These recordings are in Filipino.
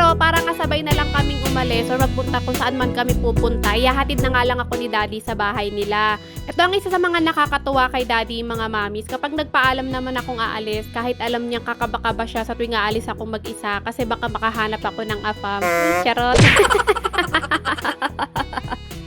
Pero parang kasabay na lang kaming umalis or magpunta kung saan man kami pupunta. Iyahatid na nga lang ako ni daddy sa bahay nila. Ito ang isa sa mga nakakatuwa kay daddy mga mamis. Kapag nagpaalam naman akong aalis, kahit alam niyang kakaba-kaba siya sa tuwing aalis ako mag-isa kasi baka makahanap ako ng afam. Charot.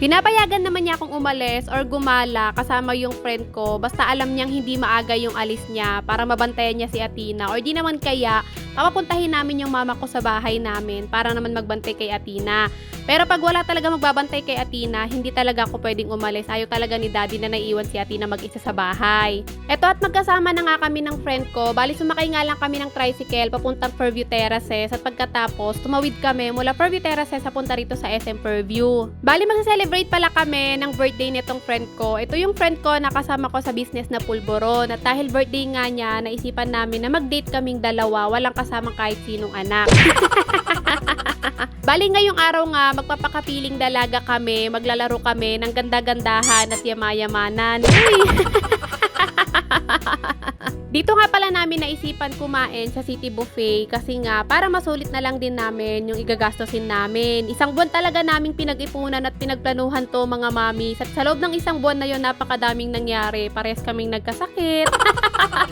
Pinapayagan naman niya akong umalis or gumala kasama yung friend ko basta alam niyang hindi maaga yung alis niya para mabantayan niya si Atina or di naman kaya papapuntahin namin yung mama ko sa bahay namin para naman magbantay kay Atina. Pero pag wala talaga magbabantay kay Atina, hindi talaga ako pwedeng umalis. Ayaw talaga ni daddy na naiiwan si Atina mag-isa sa bahay. Eto at magkasama na nga kami ng friend ko. Bali sumakay nga lang kami ng tricycle papuntang Fairview Terraces at pagkatapos tumawid kami mula Fairview Terraces papunta rito sa SM Fairview. Bali magsa-celebrate pala kami ng birthday nitong friend ko. Ito yung friend ko na kasama ko sa business na Pulboron. At dahil birthday nga niya, naisipan namin na mag-date kaming dalawa, walang kasama kahit sinong anak. Bali ngayong araw nga, magpapakapiling dalaga kami, maglalaro kami ng ganda-gandahan at yamayamanan. Uy! Dito nga pala namin naisipan kumain sa City Buffet kasi nga para masulit na lang din namin yung igagastosin namin. Isang buwan talaga naming pinag-ipunan at pinagplanuhan to mga mami. At sa loob ng isang buwan na yon napakadaming nangyari. Pares kaming nagkasakit.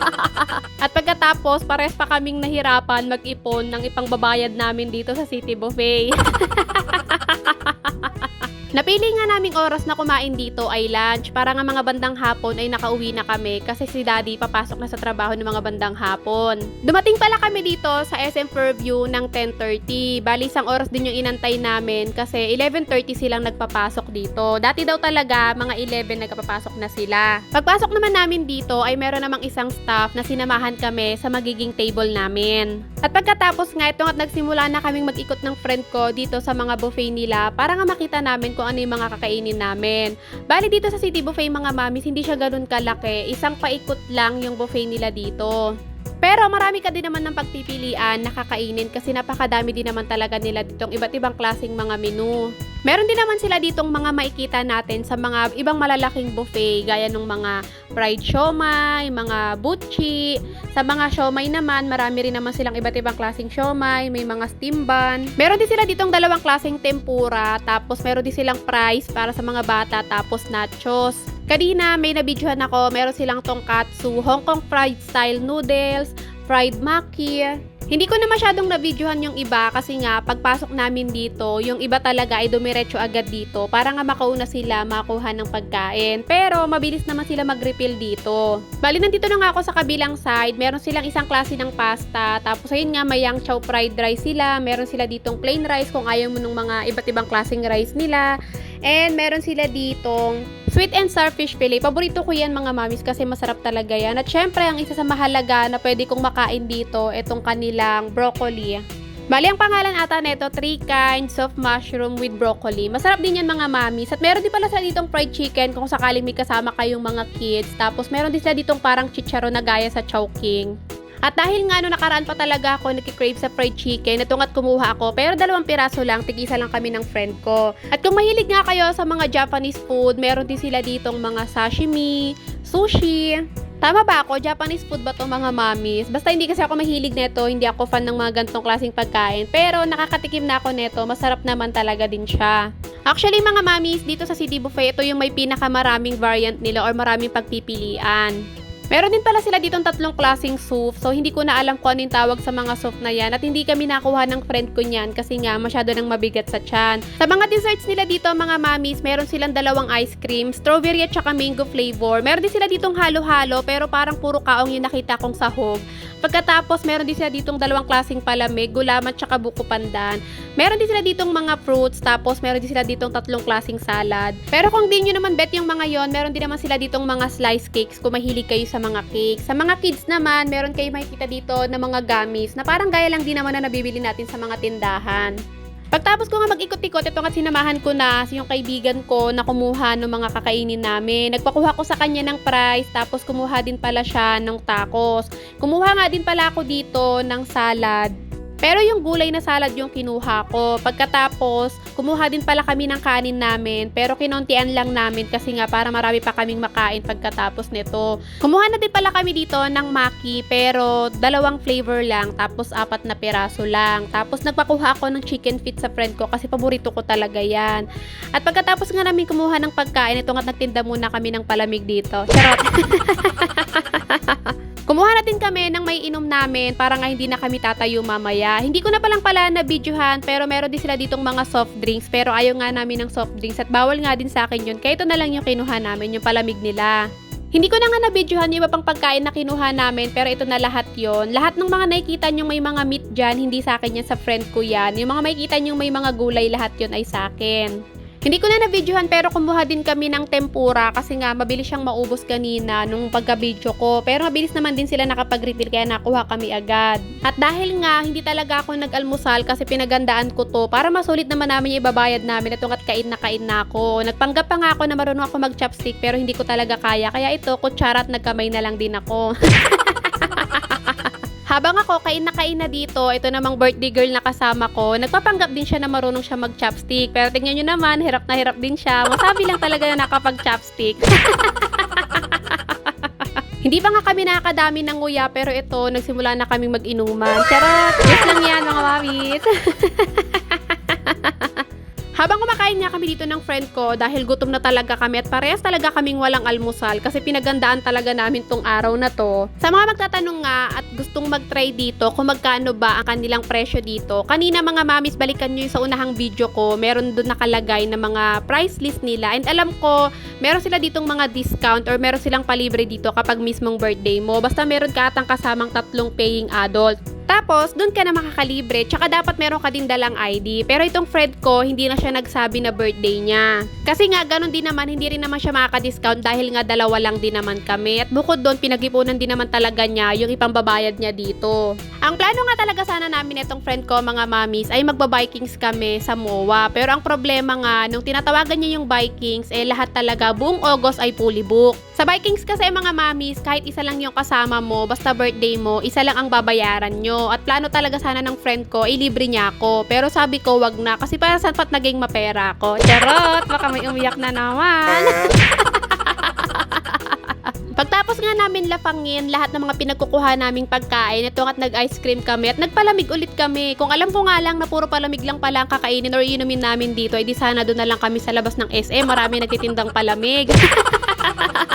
at pagkatapos, pares pa kaming nahirapan mag-ipon ng ipangbabayad namin dito sa City Buffet. Napili nga naming oras na kumain dito ay lunch para nga mga bandang hapon ay nakauwi na kami kasi si daddy papasok na sa trabaho ng mga bandang hapon. Dumating pala kami dito sa SM Fairview ng 10.30. Bali isang oras din yung inantay namin kasi 11.30 silang nagpapasok dito. Dati daw talaga mga 11 nagpapasok na sila. Pagpasok naman namin dito ay meron namang isang staff na sinamahan kami sa magiging table namin. At pagkatapos nga ito at nagsimula na kaming mag-ikot ng friend ko dito sa mga buffet nila para nga makita namin kung ano yung mga kakainin namin. Bali dito sa City Buffet mga mamis, hindi siya ganun kalaki. Isang paikot lang yung buffet nila dito. Pero marami ka din naman ng pagpipilian na kakainin kasi napakadami din naman talaga nila ditong iba't ibang klaseng mga menu. Meron din naman sila ditong mga makikita natin sa mga ibang malalaking buffet gaya ng mga fried siomay, mga butchi. Sa mga siomay naman, marami rin naman silang iba't ibang klaseng siomay, may mga steam bun. Meron din sila ditong dalawang klaseng tempura, tapos meron din silang fries para sa mga bata, tapos nachos. Kanina may nabidyohan ako, meron silang tongkatsu, Hong Kong fried style noodles, fried maki. Hindi ko na masyadong na-videohan yung iba kasi nga pagpasok namin dito, yung iba talaga ay dumiretso agad dito para nga makauna sila makuha ng pagkain. Pero mabilis naman sila mag-refill dito. Bali nandito na nga ako sa kabilang side, meron silang isang klase ng pasta, tapos ayun nga may yang chow fried rice sila, meron sila ditong plain rice kung ayaw mo ng mga iba't ibang klaseng rice nila. And meron sila ditong sweet and sour fish fillet. Paborito ko yan mga mamis kasi masarap talaga yan. At syempre, ang isa sa mahalaga na pwede kong makain dito, itong kanilang broccoli. Bali, ang pangalan ata nito, 3 kinds of mushroom with broccoli. Masarap din yan mga mamis. At meron din pala sa ditong fried chicken kung sakaling may kasama kayong mga kids. Tapos meron din sila ditong parang chicharon na gaya sa chowking. At dahil nga no nakaraan pa talaga ako nakikrave sa fried chicken, ito nga't kumuha ako. Pero dalawang piraso lang, tigisa lang kami ng friend ko. At kung mahilig nga kayo sa mga Japanese food, meron din sila ditong mga sashimi, sushi, Tama ba ako? Japanese food ba to mga mamis? Basta hindi kasi ako mahilig neto, hindi ako fan ng mga gantong klaseng pagkain. Pero nakakatikim na ako neto, masarap naman talaga din siya. Actually mga mamis, dito sa City Buffet, ito yung may pinakamaraming variant nila or maraming pagpipilian. Meron din pala sila ditong tatlong klaseng soup. So, hindi ko na alam kung ano yung tawag sa mga soup na yan. At hindi kami nakuha ng friend ko niyan kasi nga masyado nang mabigat sa tiyan. Sa mga desserts nila dito, mga mamis, meron silang dalawang ice cream, strawberry at saka mango flavor. Meron din sila ditong halo-halo pero parang puro kaong yung nakita kong sahog. Pagkatapos, meron din sila ditong dalawang klaseng palamig, gulaman at saka buko pandan. Meron din sila ditong mga fruits, tapos meron din sila ditong tatlong klaseng salad. Pero kung di nyo naman bet yung mga yon, meron din naman sila ditong mga slice cakes kung mahilig kayo sa mga cakes. Sa mga kids naman, meron kayo makikita dito na mga gummies na parang gaya lang din naman na nabibili natin sa mga tindahan. Pagtapos ko nga mag-ikot-ikot, ito nga sinamahan ko na yung kaibigan ko na kumuha ng mga kakainin namin. Nagpakuha ko sa kanya ng price, tapos kumuha din pala siya ng tacos. Kumuha nga din pala ako dito ng salad. Pero yung gulay na salad yung kinuha ko. Pagkatapos, kumuha din pala kami ng kanin namin, pero kinontian lang namin kasi nga para marami pa kaming makain pagkatapos nito. Kumuha na din pala kami dito ng maki, pero dalawang flavor lang, tapos apat na piraso lang. Tapos nagpakuha ako ng chicken feet sa friend ko kasi paborito ko talaga yan. At pagkatapos nga namin kumuha ng pagkain, ito nga nagtinda muna kami ng palamig dito. Charot! Kumuha na din kami ng may inom namin para nga hindi na kami tatayo mamaya. Hindi ko na palang pala na videohan pero meron din sila ditong mga soft drinks pero ayaw nga namin ng soft drinks at bawal nga din sa akin yun. Kaya ito na lang yung kinuha namin, yung palamig nila. Hindi ko na nga na-videohan yung iba pang pagkain na kinuha namin pero ito na lahat yon. Lahat ng mga nakikita nyo may mga meat dyan, hindi sa akin yan, sa friend ko yan. Yung mga makikita nyo may mga gulay, lahat yon ay sa akin. Hindi ko na na-videohan pero kumuha din kami ng tempura kasi nga mabilis siyang maubos kanina nung pagka-video ko. Pero mabilis naman din sila nakapag-refill kaya nakuha kami agad. At dahil nga hindi talaga ako nag-almusal kasi pinagandaan ko to para masulit naman namin yung ibabayad namin at kain na kain na ako. Nagpanggap pa nga ako na marunong ako mag-chopstick pero hindi ko talaga kaya. Kaya ito, kutsara at nagkamay na lang din ako. Habang ako kain na kain na dito, ito namang birthday girl na kasama ko, nagpapanggap din siya na marunong siya mag-chopstick. Pero tingnan nyo naman, hirap na hirap din siya. Masabi lang talaga na nakapag-chopstick. Hindi pa nga kami nakakadami ng nguya, pero ito, nagsimula na kaming mag-inuman. Charot! Yes lang yan, mga mawis. dito ng friend ko dahil gutom na talaga kami at parehas talaga kaming walang almusal kasi pinagandaan talaga namin tong araw na to. Sa mga magtatanong nga at gustong mag-try dito kung magkano ba ang kanilang presyo dito, kanina mga mamis balikan nyo yung sa unahang video ko, meron doon nakalagay na mga price list nila and alam ko meron sila ditong mga discount or meron silang palibre dito kapag mismong birthday mo. Basta meron ka atang kasamang tatlong paying adult. Tapos, doon ka na makakalibre, tsaka dapat meron ka din dalang ID. Pero itong friend ko, hindi na siya nagsabi na birthday niya. Kasi nga, ganun din naman, hindi rin naman siya makaka-discount dahil nga dalawa lang din naman kami. At bukod doon, pinag-ipunan din naman talaga niya yung ipambabayad niya dito. Ang plano nga talaga sana namin itong friend ko, mga mamis, ay magba-bikings kami sa MOA. Pero ang problema nga, nung tinatawagan niya yung bikings, eh lahat talaga, buong August ay fully book. Sa bikings kasi mga mamis, kahit isa lang yung kasama mo, basta birthday mo, isa lang ang babayaran nyo. At plano talaga sana ng friend ko, ilibre niya ako. Pero sabi ko, wag na. Kasi para saan pat naging mapera ko. Charot! Baka may umiyak na naman. Pagtapos nga namin lapangin lahat ng mga pinagkukuha naming pagkain, ito at nag-ice cream kami at nagpalamig ulit kami. Kung alam ko nga lang na puro palamig lang pala ang kakainin or inumin namin dito, edi sana doon na lang kami sa labas ng SM. Marami nagtitindang palamig.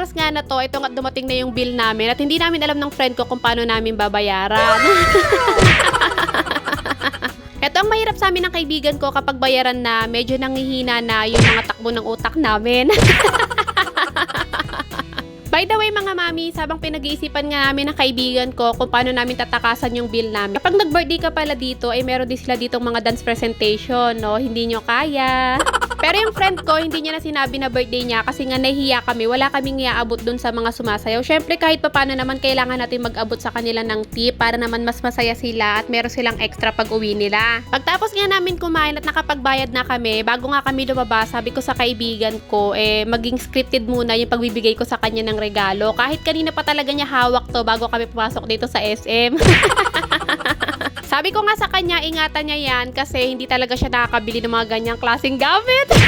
Oras nga na to, ito nga dumating na yung bill namin at hindi namin alam ng friend ko kung paano namin babayaran. Ito ang mahirap sa amin ng kaibigan ko kapag bayaran na medyo nangihina na yung mga takbo ng utak namin. By the way mga mami, sabang pinag-iisipan nga namin ng kaibigan ko kung paano namin tatakasan yung bill namin. Kapag nag-birthday ka pala dito, ay meron din sila ditong mga dance presentation, no? Hindi nyo kaya. Pero yung friend ko, hindi niya na sinabi na birthday niya kasi nga nahihiya kami. Wala kaming iaabot dun sa mga sumasayaw. Syempre kahit pa paano naman kailangan natin mag-abot sa kanila ng tip para naman mas masaya sila at meron silang extra pag uwi nila. Pagtapos nga namin kumain at nakapagbayad na kami, bago nga kami lumabas, sabi ko sa kaibigan ko, eh maging scripted muna yung pagbibigay ko sa kanya ng regalo. Kahit kanina pa talaga niya hawak to bago kami pumasok dito sa SM. Sabi ko nga sa kanya, ingatan niya yan kasi hindi talaga siya nakakabili ng mga ganyang klaseng gamit.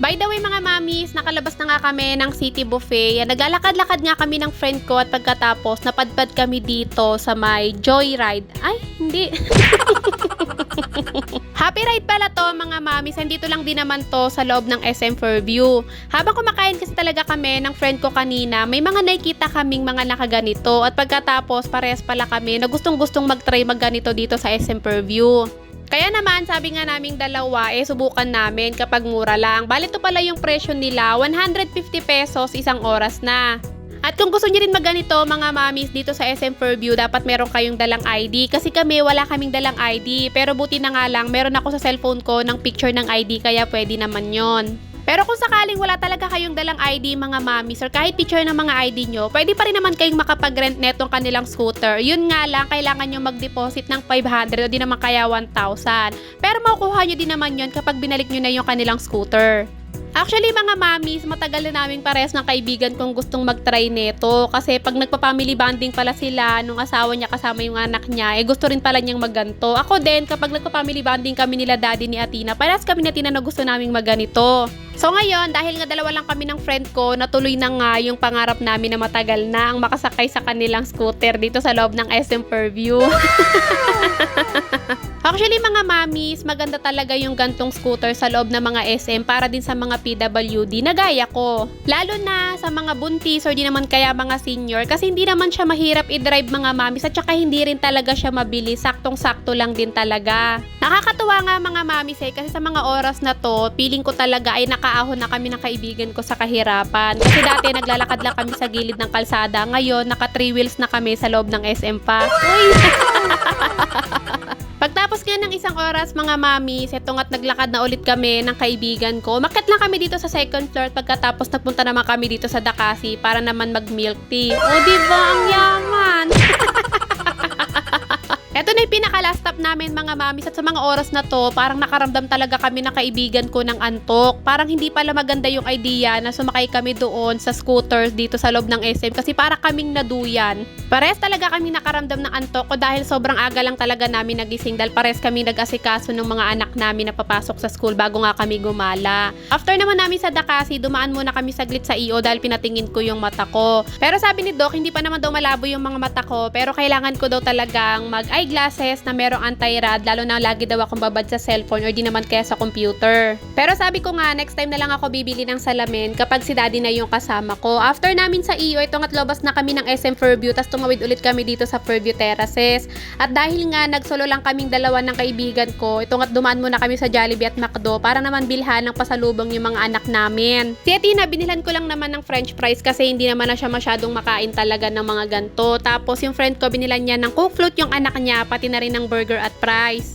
By the way mga mamis, nakalabas na nga kami ng City Buffet. Naglalakad-lakad nga kami ng friend ko at pagkatapos napadpad kami dito sa may Joyride. Ay, hindi. Happy ride pala to mga mamis. Andito lang din naman to sa loob ng SM Fairview. Habang kumakain kasi talaga kami ng friend ko kanina, may mga nakikita kaming mga nakaganito. At pagkatapos, pares pala kami na gustong-gustong mag-try magganito dito sa SM Fairview. Kaya naman, sabi nga naming dalawa, eh subukan namin kapag mura lang. Bali to pala yung presyo nila, 150 pesos isang oras na. At kung gusto niyo rin magganito mga mamis dito sa SM Fairview, dapat meron kayong dalang ID. Kasi kami wala kaming dalang ID. Pero buti na nga lang, meron ako sa cellphone ko ng picture ng ID kaya pwede naman yon. Pero kung sakaling wala talaga kayong dalang ID mga mamis or kahit picture ng mga ID nyo, pwede pa rin naman kayong makapag-rent netong kanilang scooter. Yun nga lang, kailangan nyo mag-deposit ng 500 o di naman kaya 1,000. Pero makukuha nyo din naman yun kapag binalik nyo na yung kanilang scooter. Actually, mga mamis, matagal na namin parehas ng kaibigan kong gustong mag-try neto. Kasi pag nagpa-family bonding pala sila, nung asawa niya kasama yung anak niya, eh gusto rin pala niyang magganto. Ako din, kapag nagpa-family bonding kami nila daddy ni Atina, parehas kami ni Atina na gusto naming magganito. So ngayon, dahil nga dalawa lang kami ng friend ko, natuloy na nga yung pangarap namin na matagal na ang makasakay sa kanilang scooter dito sa loob ng SM Fairview. Actually mga mamis, maganda talaga yung gantong scooter sa loob ng mga SM para din sa mga PWD na gaya ko. Lalo na sa mga buntis or di naman kaya mga senior kasi hindi naman siya mahirap i-drive mga mamis at saka hindi rin talaga siya mabilis. Saktong-sakto lang din talaga. Nakakatuwa nga mga mamis eh kasi sa mga oras na to, feeling ko talaga ay nakaahon na kami ng kaibigan ko sa kahirapan. Kasi dati naglalakad lang kami sa gilid ng kalsada. Ngayon, naka three wheels na kami sa loob ng SM pa. Uy! Pagtapos nga ng isang oras, mga mami, setong at naglakad na ulit kami ng kaibigan ko. Makit lang kami dito sa second floor pagkatapos nagpunta naman kami dito sa Dakasi para naman mag-milk tea. O, di ba? Ang yaman! Ito na yung pinaka-last stop namin mga mamis at sa mga oras na to, parang nakaramdam talaga kami ng kaibigan ko ng antok. Parang hindi pala maganda yung idea na sumakay kami doon sa scooters dito sa loob ng SM kasi para kaming naduyan. Pares talaga kami nakaramdam ng antok ko dahil sobrang aga lang talaga namin nagising dahil pares kami nag-asikaso ng mga anak namin na papasok sa school bago nga kami gumala. After naman namin sa Dakasi, dumaan muna kami saglit sa EO dahil pinatingin ko yung mata ko. Pero sabi ni Doc, hindi pa naman daw malabo yung mga mata ko pero kailangan ko daw talagang mag eyeglasses na merong anti-rad lalo na lagi daw akong babad sa cellphone or di naman kaya sa computer. Pero sabi ko nga, next time na lang ako bibili ng salamin kapag si daddy na yung kasama ko. After namin sa EO, ito nga't lobas na kami ng SM Fairview tas tumawid ulit kami dito sa Fairview Terraces. At dahil nga nagsolo lang kaming dalawa ng kaibigan ko, ito nga't dumaan muna kami sa Jollibee at McDo para naman bilhan ng pasalubong yung mga anak namin. Si Atina, binilhan ko lang naman ng french fries kasi hindi naman na siya masyadong makain talaga ng mga ganto. Tapos yung friend ko, binilan niya ng cook float yung anak niya, pati na rin ng burger at fries.